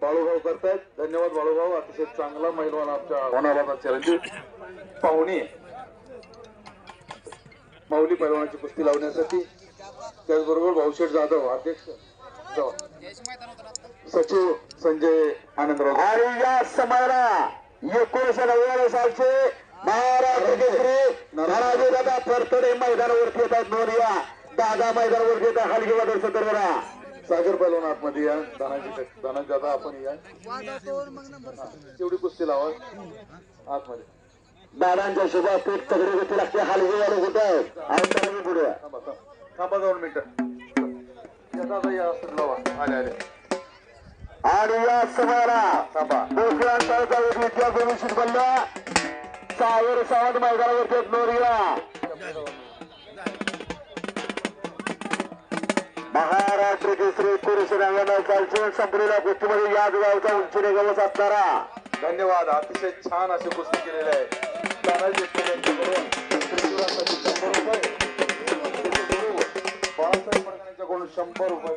बाळूभाऊ करतायत. धन्यवाद बाळूभाऊ. अतिशय चांगला महिलवान आमच्या होणारा चिरंजीव. पाहुणे. माऊली पैलवानाची कुस्ती लावण्यासाठी. त्याचबरोबर भाऊशेठ जाधव अध्यक्ष. सचिव संजय आनंदराव. आणि या समाला एकोणीसशे नव्याण्णव सालचे महाराष्ट्र केसरी धनाजी दादा फरतडे मैदानावरती येतात नोरिया दादा मैदानावरती येतात हलगी वादळ सतरवरा सागर पैलवान आतमध्ये या. धनाजी धनाजी दादा आपण या. तेवढी कुस्ती लावा. आतमध्ये. दादांच्या शुभा पीठ तगडी गती लागते. हलगी वादळ होत आहेत. आणि तगडी पुढे थांबा थांबा. थांबा दोन मिनिटं. या दादा या असं लावा. आले आले. आणि या समाला थांबा. बनला. सावर सावंत मैदानावरती आहेत नोंदया महाराष्ट्र केसरी पुरुष नव्याण्णव संपलेल्या गोष्टीमध्ये याच गावचा उंचीने गवस असणारा. धन्यवाद अतिशय छान अशी कुस्ती केलेली आहे. तानाजी शंभर रुपये. बाळासाहेब शंभर रुपये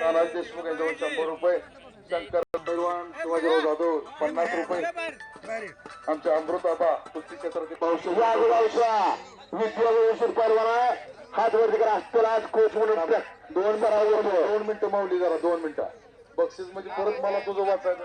तानाजी देशमुख यांच्याकडून शंभर रुपये. शंकर पैलवान शिवाजीराव जाधव पन्नास रुपये. आमच्या अमृताबा कुस्ती क्षेत्रातील पाऊस या गावचा विद्याभूषण परवाना हात वरती करा आज कोच म्हणून दोन बराबर दोन मिनिटं मावली जरा दोन मिनिटं. बक्षीस म्हणजे परत मला तुझं वाचायचं.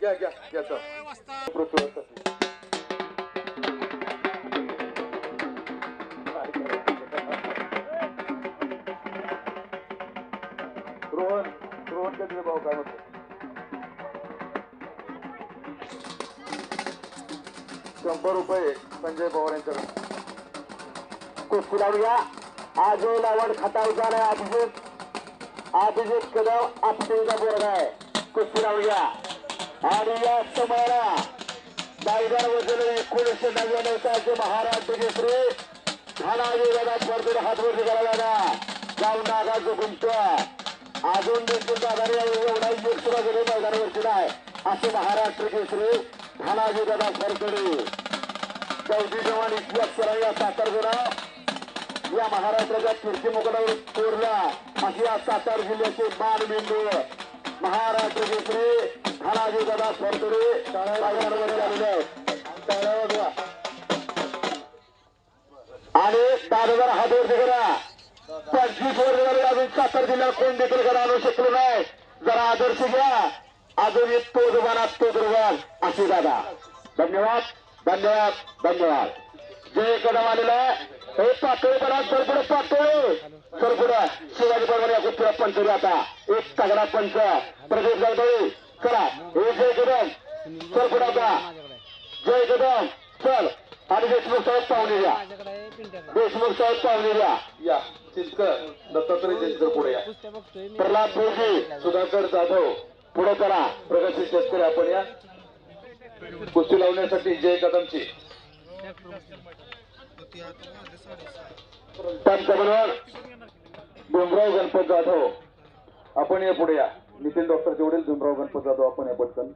घ्या घ्या घ्या. रोहन रोहन कधी भाऊ काय म्हणतो? शंभर रुपये संजय पवार यांच्याकडे कुस्ती लावूया. आजय लावण खतावचा नाही अभिजित. अभिजित कदम आपटेचा बोर्ड आहे. कुस्ती लावूया. आणि या समयाला दायगार वजन एकोणीसशे नव्याण्णव सालचे महाराष्ट्र केसरी ठाणाजी दादा स्पर्धेला हातवरती करायला नागा जो गुंत अजून देखील दादाने एवढा एक सुद्धा गेले मैदानावरती नाही. असे महाराष्ट्र केसरी धनाजी दादा फरकडे चौथी जवान इतिहास करा या सातारगुणा या महाराष्ट्राच्या कीर्ती मुकडावर कोरला अशी या सातारा जिल्ह्याचे मानबिंदू महाराष्ट्र केसरी धनाजी दादा सरतुरे आणि दादा जरा हात वरती करा पंचवीस वर्ष अजून सातार जिल्ह्यात कोण देखील करा आणू शकलो नाही. जरा आदर्श घ्या. अजून एक तो जुबानात तो दुर्गान अशी दादा. धन्यवाद. धन्यवाद धन्यवाद. जय कदम आलेला आहे हे पातळी बना सरपुढे पातळी. सरपुढे शिवाजी बरोबर या कुस्तीला पंच आता. एक तगडा पंच. प्रदीप जाधव चला. हे जय कदम. सरपुढे आता. जय कदम. चल. आणि देशमुख साहेब पाहुणे द्या देशमुख साहेब पाहुणे द्या या चिंचकर दत्तात्रय चिंचकर पुढे या. प्रल्हाद बोरजी सुधाकर जाधव. पुढे करा. प्रगतशील शेतकरी आपण या. कुस्ती लावण्यासाठी जय कदमची. भीमराव गणपत जाधव. आपण या पुढे या. नितीन डॉक्टर जेवढेल भीमराव गणपत जाधव आपण या पटकन.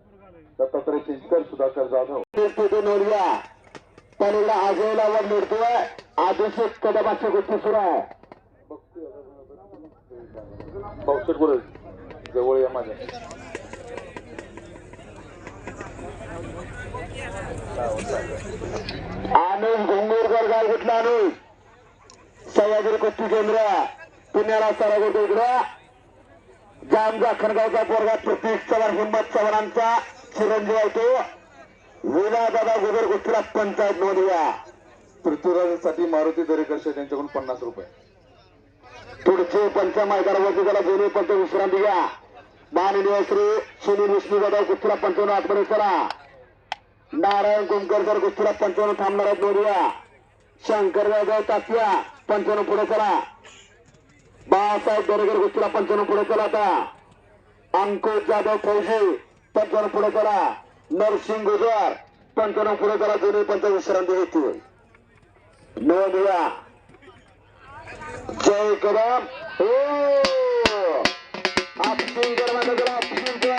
दत्तात्रय चिंचकर सुधाकर जाधव. पण एकदा आजोला वर मिळतोय अभिषेक कदमाची गोष्टी सुरू आहे. पावसट बोल जवळ या माझ्या. आनंद घोंगुरकर गाव घेतला आनंद सह्याद्री कुस्ती केंद्र पुण्याला सरागोट इकडं. जाम जाखणगावचा पोरगा प्रतीक चव्हाण हिंमत चव्हाणांचा चिरंजीव आहे तो. विना दादा गुजर कुस्तीला पंचायत नोंदवूया पृथ्वीराजांसाठी मारुती दरेकर शेठ यांच्याकडून पन्नास रुपये. पुढचे पंच मैदानावरती त्याला दोन्ही पंच विश्रांती घ्या. माननीय श्री सुनील विष्णू जाधव कुस्तीला पंचावन्न चला नारायण कुंकरकर कुस्तीला पंचावन्न थांबणार आहेत नोंदूया शंकर जाधव तात्या पंचावन्न पुढे चला. बाळासाहेब दरेकर कुस्तीला पंचावन्न पुढे चला आता. अंकुश जाधव फौजी पंचावन्न पुढे चला. नरसिंग गुजर पंचावन्न पुढे चला. दोन्ही पंच विश्रांती घेतील. नोंदूया जय कदम. हो! आपसिंगर माझ्याकडे आपसिंगर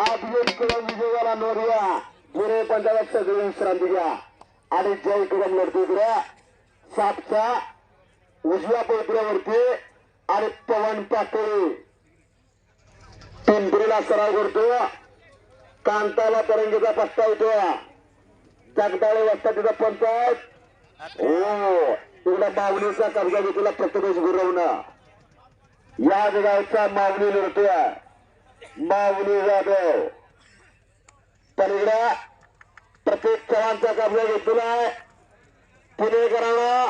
आपसिंग कदम विजय झाला नोंदूया जुने पंचायत विश्रांती घ्या. आणि जय कदम लढतो इकडं सापचा उजव्या पवित्र्यावरती आणि पवन पातळी पिंपरीला सराव करतो. कांताला तरंगीचा पत्ता येतो. जगदाळे वाजता तिचा पंचायत हो तिकडे माऊलीचा कब्जा घेतला प्रथमेश गुरवणं. या गावचा माऊली लढतोय. माऊली जाधव. पलीकडे प्रत्येक चव्हाणचा कब्जा घेतलेला आहे. पुणेकरांना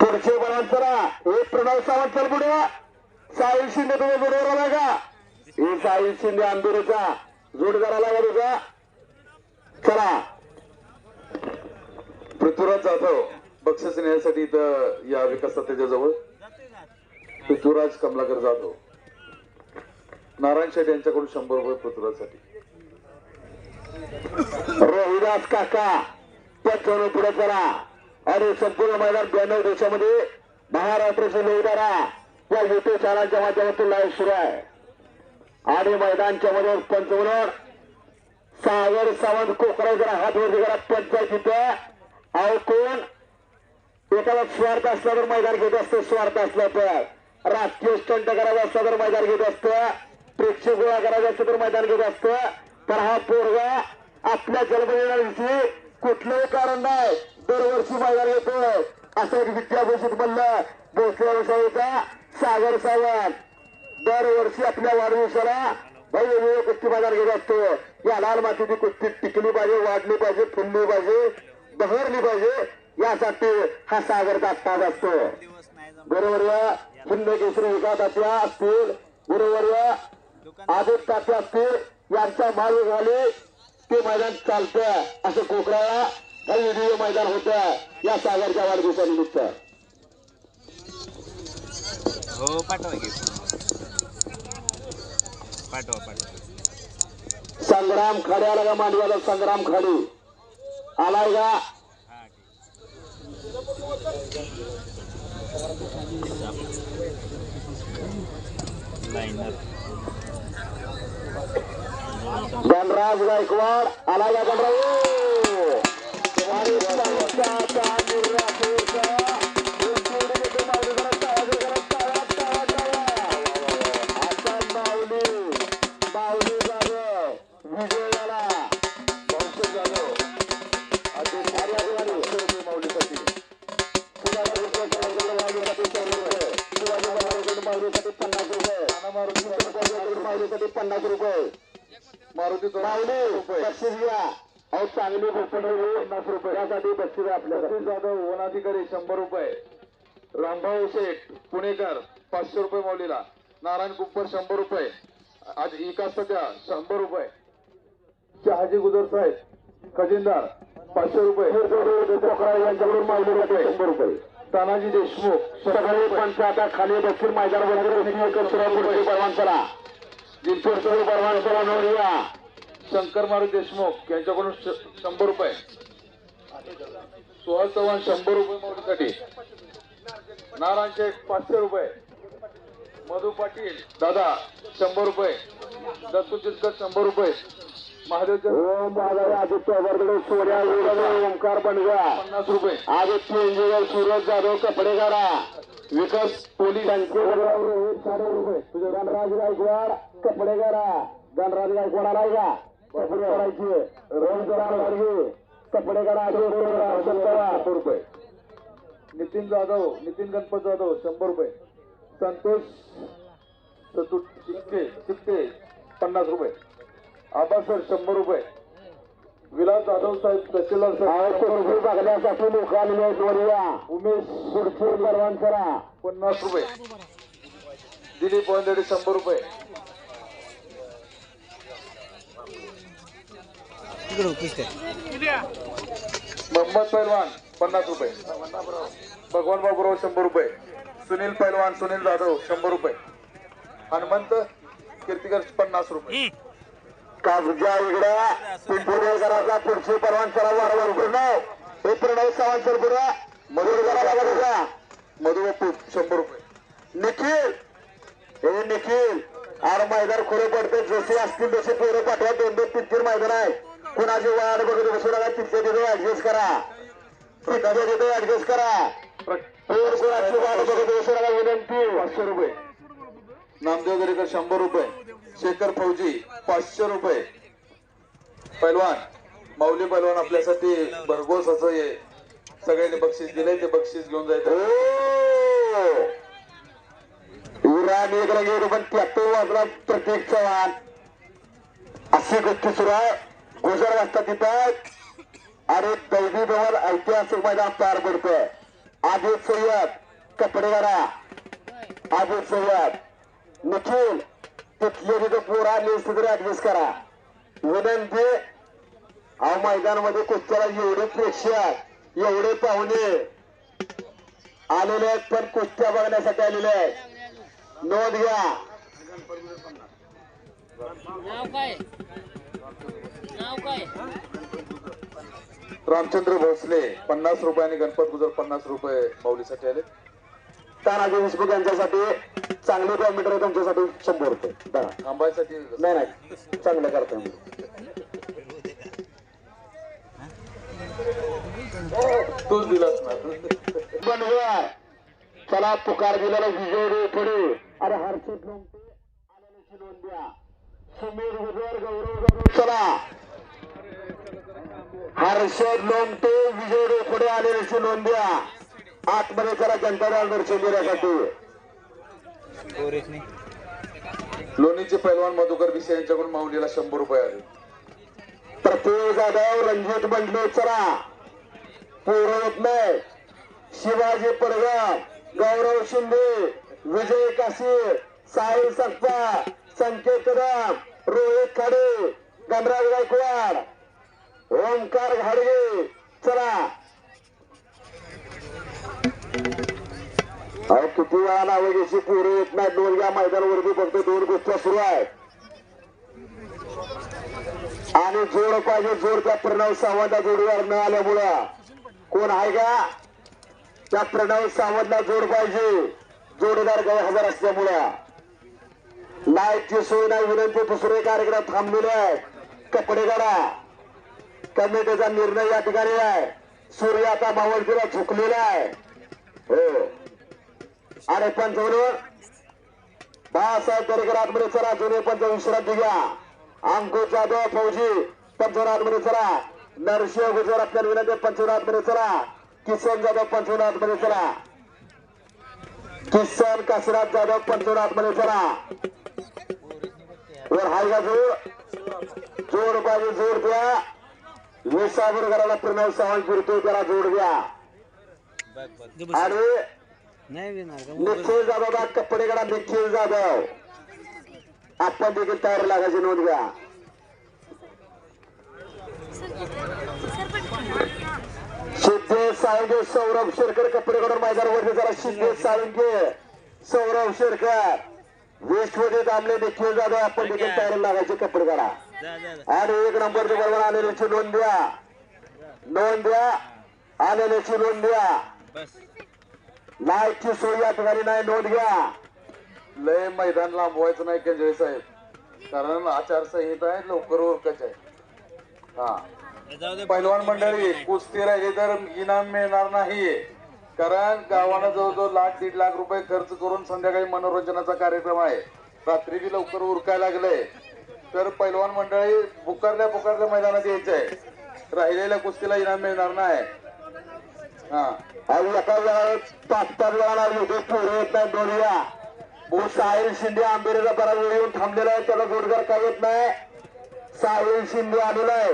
पुढचे बळांतरा चला हे प्रणव सावंत चल पुढे. साहिल शिंदे तुम्ही जोडवर आला का हे साहिल शिंदे आंदोलनचा जोडदार आला का तुझा? चला. पृथ्वीराज जाधव बक्षीस नेण्यासाठी इथं या विकास त्याच्याजवळ पृथ्वीराज कमलाकर जाधव. नारायण शेठ यांच्याकडून शंभर रुपये पृथ्वीराजसाठी. रोहिदास काका पंचावन्न पुढे चला. आणि संपूर्ण मैदान ब्याण्णव देशामध्ये महाराष्ट्राचे लोकधारा या युट्यूब माध्यमातून लाईव्ह सुरू आहे. आणि मैदानच्या मध्ये पंचमनोर सागर सावंत कोकराजरा हात वरती करा. पंचायत इथं. अहो कोण एखादा स्वार्थ असला तर मैदान घेत असतं स्वार्थ असला तर. राजकीय स्टंट करायचा असला तर मैदान घेत असतं. प्रेक्षक गोळा करायचा असतं तर मैदान घेत असतं. तर हा पोरगा आपल्या जन्मदिनादिवशी कुठलंही कारण नाही. दरवर्षी बाजार येतोय. असं एक विद्याभूषित म्हणलं भोसले व्यवसायाचा सागर सावंत. दरवर्षी आपल्या वाढदिवसाला वेगवेगळे कुस्ती बाजार घेत असतो. या लाल मातीची कुस्ती टिकली पाहिजे वाढली पाहिजे फुलली पाहिजे बहरली पाहिजे यासाठी हा सागरचा ताज असतो. बरोबर हिंद केसरी विकास तात्या असतील बरोबर या आदित तात्या असतील यांच्या मागे झाले. ते मैदान चालतं असं कोकराला व्हिडिओ मैदान होत या सागरच्या वाढदिवसानिमित्त हो पाठवा की. पाठवा पाठवा. संग्राम खाडे आला का मांडवाला संग्राम खाडे. आलाय का? हा लाईनर गणराज गायकवाड आलाय का गणराज आणि संस्थाचा निर्वाचक उंचवडी पन्नास रुपये. मारुती बक्षीस घ्या. अहो चांगली पन्नास रुपये. यासाठी बक्षीस आहे आपल्याला सतीश जाधव वनाधिकारी शंभर रुपये. रामभाऊ शेठ पुणेकर पाचशे रुपये माऊलीला. नारायण कुप्पर शंभर रुपये. आज इका सध्या शंभर रुपये. शहाजी गुजर साहेब खजिनदार पाचशे रुपये. यांच्याकडून माऊली रुपये. शंभर रुपये. तानाजी देशमुख सगळे पंच आता खाली बक्षीस मैदानावर परवान चला. जिंतूर सगळे चला नोंदूया शंकर मारुती देशमुख यांच्याकडून शंभर रुपये. सुहास चव्हाण शंभर रुपये माऊलीसाठी नारायण पाचशे रुपये. मधु पाटील दादा शंभर रुपये. दत्तू चितकर शंभर रुपये. ओम बालाजी आदित्य वर्गडे सोन्या वेगळे ओंकार बनगा पन्नास रुपये. आदित्य इंजिनियर सूरज जाधव कपडेकारा विकास पोलिसांचे रुपये. तुझे गणराज गायकवाड कपडेकारा गणराज गायकवाड आलाय का? कपडे करायचे रोहित कपडे करा शंभर रुपये. नितीन जाधव नितीन गणपत जाधव शंभर रुपये. संतोष सतू शिक्के शिक्के पन्नास रुपये. आबा सर शंभर रुपये. विलास जाधव साहेब तहसीलदार साहेब. बघण्यासाठी लोक आलेले आहेत वरिया उमेश पुढचे परवान करा. पन्नास रुपये. दिलीप वंदेडे शंभर रुपये. मोहम्मद पैलवान पन्नास रुपये. भगवान बाबूराव शंभर रुपये. सुनील पैलवान सुनील जाधव शंभर रुपये. हनुमंत कीर्तिकर पन्नास रुपये. कागजा इकडे. पिंपळेकराचा पुढची परवान करा वारंवार प्रणव हे प्रणव सावंतर पुरा मधुर करा बघा मधु शंभर रुपये. निखिल. हे निखिल. आर मैदान खोरे पडते जसे असतील तसे पोरं पाठवा. दोन दोन तीन तीन मैदान आहे. कुणाची वाढ बघत बसू नका. तिथे तिथे ऍडजस्ट करा. तिथे तिथे ऍडजस्ट करा. पोर कोणाची वाढ बघत बसू नका. विनंती. पाचशे रुपये. नामदेव दरेकर शंभर रुपये. शेखर फौजी पाचशे रुपये. पैलवान माऊली पैलवान आपल्यासाठी भरघोस असं हे सगळ्यांनी बक्षीस दिले ते बक्षीस घेऊन जायचं विराट हो! एक रंगी वाजला प्रत्येक चव्हाण. अशी गोष्टी सुरू आहे. गोजर वाजता तिथं. आणि दैवी भवन ऐतिहासिक मैदान पार पडतोय. आदित सय्यद कपडेगाडा आदित सय्यद निखिल तिथले तिथं पोरा लिस्ट ऍडजस्ट करा. विनंती हा मैदानामध्ये कुस्त्याला एवढे प्रेक्षक एवढे पाहुणे. आलेले आहेत पण कुस्त्या बघण्यासाठी आलेले आहेत. नोंद घ्या. रामचंद्र भोसले पन्नास रुपये आणि गणपत गुजर पन्नास रुपये माऊलीसाठी आले. तानाजी देशमुख यांच्यासाठी चांगले कॉम्प्युटर आहे तुमच्यासाठी शंभर रुपये. थांबायसाठी नाही नाही. चांगलं करता. तूच दिलास ना. बनवा चला पुकार दिलेला विजय रे पुढे. अरे हर्षित लोमटे आलेल्याची नोंद द्या. सुमीर गुजर गौरव गौरव चला. हर्षद लोमटे विजय रे पुढे आलेल्याची नोंद द्या. आतमध्ये चला जनता दल दर्शन देण्यासाठी. लोणीचे पैलवान मधुकर भिसे यांच्याकडून माऊलीला शंभर रुपये आले. प्रफुल्ल जाधव रणजित बंडले चला पोरं नाही. शिवाजी पडगाव गौरव शिंदे विजय काशी साहिल सकपा संकेत कदम रोहित खाडे गणराज गायकवाड ओंकार घाडगे चला. अहो किती वेळा नावे पोरं येत नाही दोन या मैदानावरती फक्त दोन गोष्टी सुरू आहेत. आणि जोड पाहिजे जोड त्या प्रणव सावंतला जोडीवर न आल्यामुळं कोण आहे का? त्या प्रणव सावंतला जोड पाहिजे. जोडीदार गैरहजर असल्यामुळं. लाईटची सोय नाही विनंती दुसरे कार्यक्रम थांबलेले आहेत. कपडे काढा कमिटीचा निर्णय या ठिकाणी आहे. सूर्य आता मावळतीला झुकलेला आहे. हो. आणि पंचवरून बाळासाहेब दरेकर आतमध्ये चला जुने पंच विश्रांती घ्या अंकुश जाधव फौजी पंचवनाथमध्ये चला. नरसिंह गुजर आपल्या विनंती पंचवनाथमध्ये चला. किसन जाधव पंचवनाथमध्ये चला. किसन काशीनाथ जाधव पंचवनाथमध्ये चला. वर हाय का जोड जोड पाहिजे जोड द्या. विसापूर घराला प्रणव सावंत फिरतोय त्याला जोड द्या. आणि निखिल जाधव बा कपडे करा निखिल जाधव आपण देखील तयार लागायची नोंद घ्या. सिद्धेश साळुंगे सौरभ शेरकर कपडे काढून मैदानावरती जरा सिद्धेश साळुंगे सौरभ शेरकर. वेस्टमध्ये थांबले निखिल जाधव आपण देखील तयार लागायचे कपडे जा जा जा. आणि एक नंबर बरोबर आलेल्याची नोंद द्या नोंद द्या आलेल्याची नोंद द्या बस. लाईटची सोय या ठिकाणी नाही नोंद घ्या. लय मैदान लांबवायचं नाही केंद्रे साहेब. कारण आचारसंहिता आहे लवकर ओळखायचं आहे. हा. पहिलवान पैलवान मंडळी कुस्ती राहिली तर इनाम मिळणार नाही. कारण गावानं जवळजवळ लाख दीड लाख रुपये खर्च करून संध्याकाळी मनोरंजनाचा कार्यक्रम आहे. रात्री बी लवकर उरकायला लागले तर पैलवान मंडळी पुकारल्या पुकारल्या मैदानात यायचंय. राहिलेल्या कुस्तीला इनाम मिळणार नाही. हा. एका वेळा पाच पाच वेळा वेगळे पोरं येत नाही दोन वेळा भाऊ साहिल शिंदे आंबेरीला बरा वेळ येऊन थांबलेला आहे. त्याला जोडदार काय येत नाही. साहिल शिंदे आलेला आहे.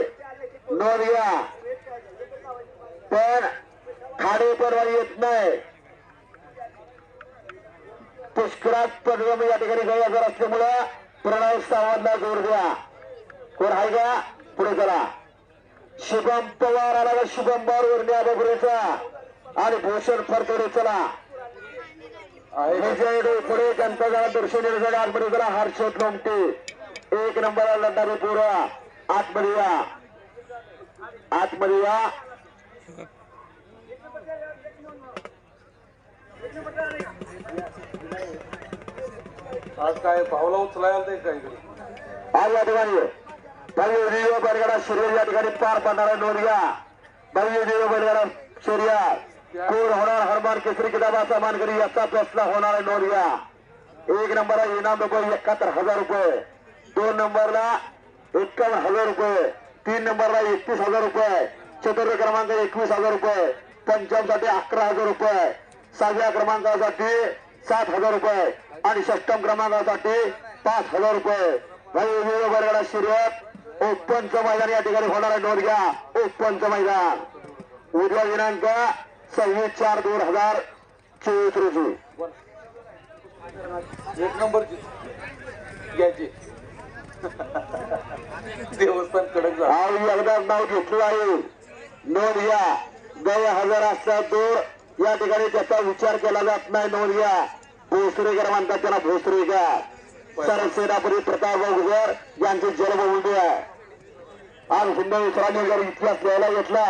नोंद घ्या. पण खाडे परवा येत नाही. पुष्करात पदगम या ठिकाणी गैरहजर असल्यामुळं प्रणव सावंतला जोर द्या. कोण आहे का? पुढे चला. शुभम पवार आला का? शुभम बारवर न्याबुरेचा आणि भूषण फरतोडे चला. विजय डोफडे जनता दर्शन आतमध्ये चला हर्षद लोमटे. एक नंबर लढणारे पोरं. आतमध्ये या. आतमध्ये या. आज काय भावला उचलायला ते काय इकडे? आज या ठिकाणी भव्य दिव्य बैलगाडा शर्यत या ठिकाणी पार पडणार आहे नोंदघ्या भव्य दिव्य बैलगाडा शर्यत. कोण होणार हरमान केसरी किताबाचा मानकरी याचा फैसला होणार आहे नोंदघ्या एक नंबरला इनाम रुपये एकाहत्तर हजार रुपये दोन नंबरला एक्कावन्न हजार रुपये तीन नंबरला एकतीस हजार रुपये चतुर्थ क्रमांक एकवीस हजार रुपये पंचमसाठी अकरा हजार रुपये सहाव्या क्रमांकासाठी सात हजार रुपये आणि षष्टम क्रमांकासाठी पाच हजार रुपये वेगवेगळ्या वर्गाला शर्यत ओपनचं मैदान या ठिकाणी होणार आहे नोरग्या ओपनचं मैदान। उद्या दिनांक सव्वीस चार दोन हजार चोवीस रोजी. एक घ्यायची. देवस्थान कडक एकदा नाव घेतलं आहे. नोंद घ्या. गय हजार असतात दूर या ठिकाणी त्याचा विचार केला जात नाही. नोंद घ्या. भोसरेकर म्हणतात त्याला भोसरेकर सरसेनापती प्रताप गुजर यांची जन्मभूमी आहे आज हिंदुस्थानी जर इतिहास लिहायला घेतला.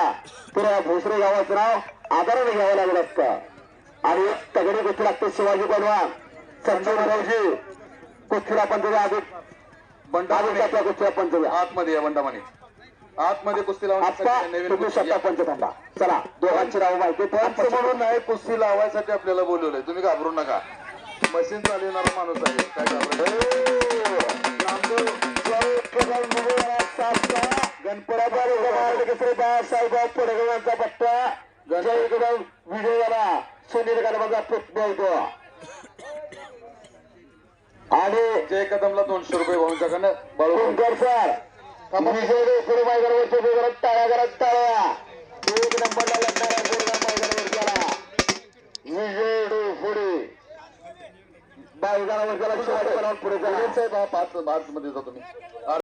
तर या भोसरे गावाचं नाव आदराने घ्यावं लागलं असतं. आणि तगडी गोष्टी लागते शिवाजी बनवान संजय रावजी कुस्तीला पंचव्या अधिक बंडामाने. त्या कुस्तीला पंचव्या आतमध्ये या बंडामाने. आतमध्ये कुस्ती कुस्ती पंच थांबा. चला दोघांची नाव माहिती पंच म्हणून नाही कुस्ती लावायसाठी आपल्याला बोलवलंय. तुम्ही घाबरू नका. मशीन चालवणारा माणूस आहे. काय पडगवांचा पट्टा. जय एकदम विजय झाला सुनील गलबाचा पुतण्या होतो आणि जय कदमला दोनशे रुपये भाऊंच्याकडनं बाळू. कुंकर सर विजय पुढे मैदानावरच्या मैदानात टाळ्या करत टाळ्या. एक नंबरला लढणारा गुरुगाव मैदानावर गेला. विजय पुढे मैदानावर गेला. शिवाजी पुढे साहेब हा पाच पाच मध्ये जातो मी.